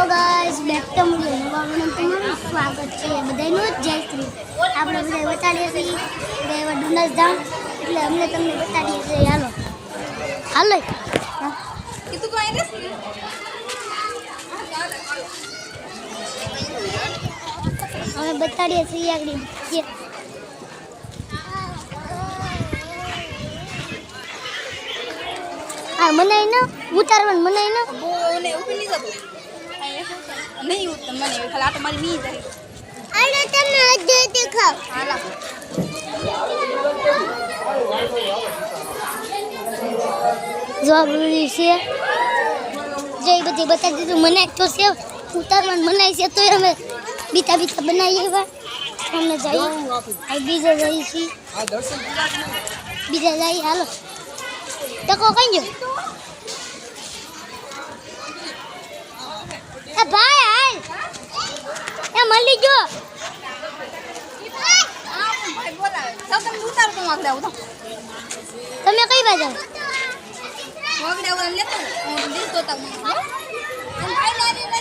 તો guys back two મુલ્યો નવા વીડિયો તમારું સ્વાગત છે બધાનું. જય શ્રી આપણે બધા બતાડીએ છીએ કે એવા ડુનસ ધામ. એટલે અમને તમને બતાડીએ છીએ. હાલો. હાલો. કીધું તો આઈને અમે બતાડીએ છીએ આગળ. હા મને એને ઉતારવાનું મને એને ઊભી નહીં નહીં ઉઠતો મને ખાલી આટો મારી નહીં જાય અરે તમે હજે દેખાવ. હાલા. જો છે. જે બધી બતાવી દીધું મને તો છે. ઉતારવાનું મનાય છે તો અમે બીતા બીતા બનાવીએ એવા અમને જઈએ. બીજા જઈએ છીએ. બીજા જઈએ હાલો. ટકો કઈ જો ભાઈ ચાલ તમે કઈ બાજુ?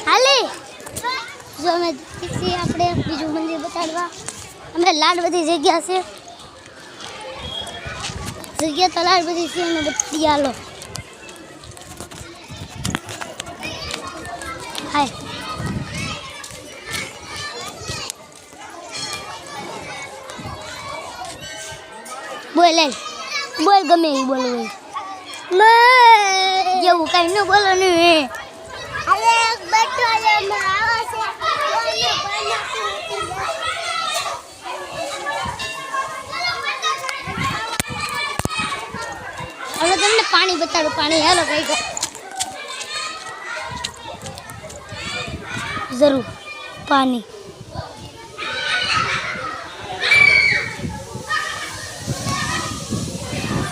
હાલે. જો અમે છીએ, આપણે બીજું મંદિર બતાડવા. અમે લાડ બધી જગ્યા છે. જગ્યા તો લાડ બધી છે અને બધી હાલો. હાય. બોલ બોલ. ગમે એ બોલવું જેવું કઈ ન બોલો ને હવે તમને પાણી બતાડું પાણી હેલો કઈ જરૂર. પાણી.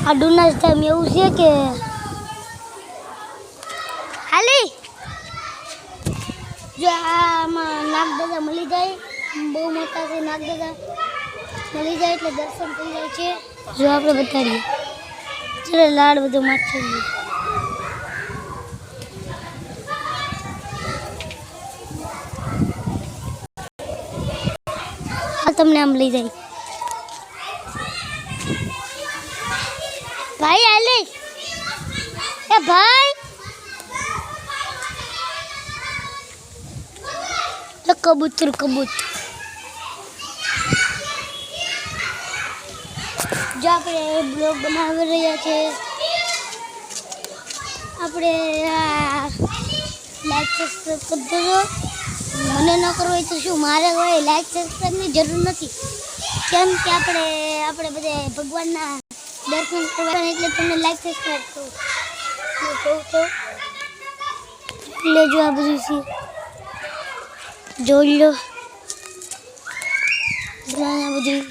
આ ડુનાસ ટાઈમ એવું છે કે હાલી. જો આમાં નાગદાદા મળી જાય. બહુ મોટા છે નાગદાદા. મળી જાય એટલે દર્શન થઈ જાય છે. જો આપણે બતાડીએ. ચલો, લાડ બધો માછી તમને આમ લઈ જાય. ભાઈ આલે એ ભાઈ. કબૂતર કબૂતર. જો આપણે બ્લોગ બનાવી રહ્યા છે. આપણે લાઈક સબસ્ક્રાઈબ કરી મને ન કરવો હોય તો શું મારે હોય? લાઈક સબસ્ક્રાઈબની જરૂર નથી. કેમ કે આપણે આપણે બધા ભગવાનના દર્શન કરવાના એટલે તમને લાઈક સબસ્ક્રાઈબ કરો કહું. તો એટલે જો આ બધું છે. જોઈ લો. આ બધું.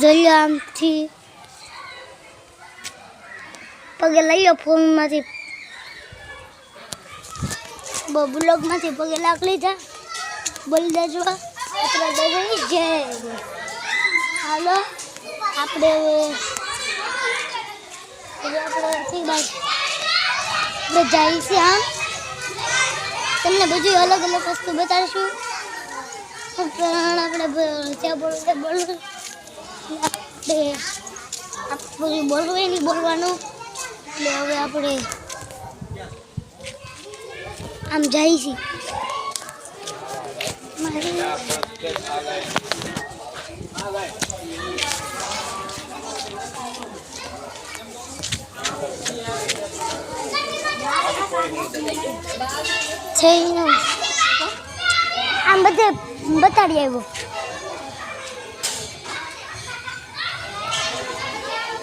જોઈ લો આમથી. પગે લઈ લો ફોનમાંથી. બ્લોગમાંથી પગે લાગ લીધા બોલી દેજો આપણે જય હાલો આપણે આપણે જઈશું આમ. તમને બધું અલગ અલગ વસ્તુ બતાવીશું. પણ આપણે ત્યાં બોલવું બોલવું. આપણે બધું બોલવું નહીં બોલવાનું. એટલે હવે આપણે આમ છીએ મારી થઈને આમ બધે બતાડી આવ્યો.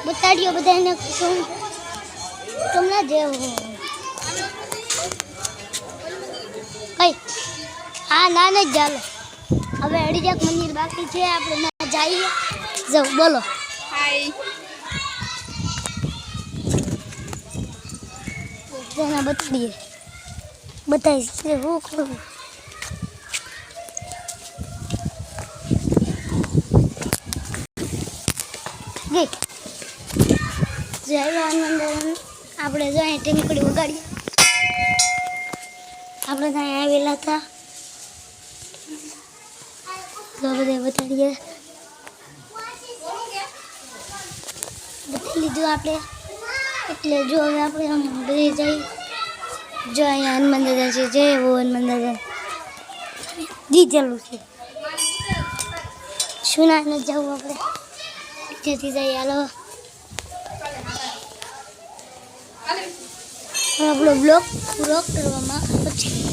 બતાડ્યો બધાને શું? તમને જેવો કઈ? હા, ના, ને ચાલો હવે અડીજાક મંદિર બાકી છે, આપણે ના જઈએ. જાઉં બોલો. હાય તેના બતાડીએ. બતાવીશ. કે હું કરું ગઈ. જય આનંદ. આપણે જો અહીં ટીમકડી વગાડીએ આપણે ત્યાં આવેલા હતા. તો બધે બતાડીએ. લીધું આપણે. એટલે જો હવે આપણે બધે જઈ, જો અહીંયા હનુમાન દાદા છે, જય એવો હનુમાન દાદા દીધેલું છે. શું ના જવું આપણે. જેથી જઈએ, હાલો. આપણો બ્લોગ પૂરો કરવામાં આવે છે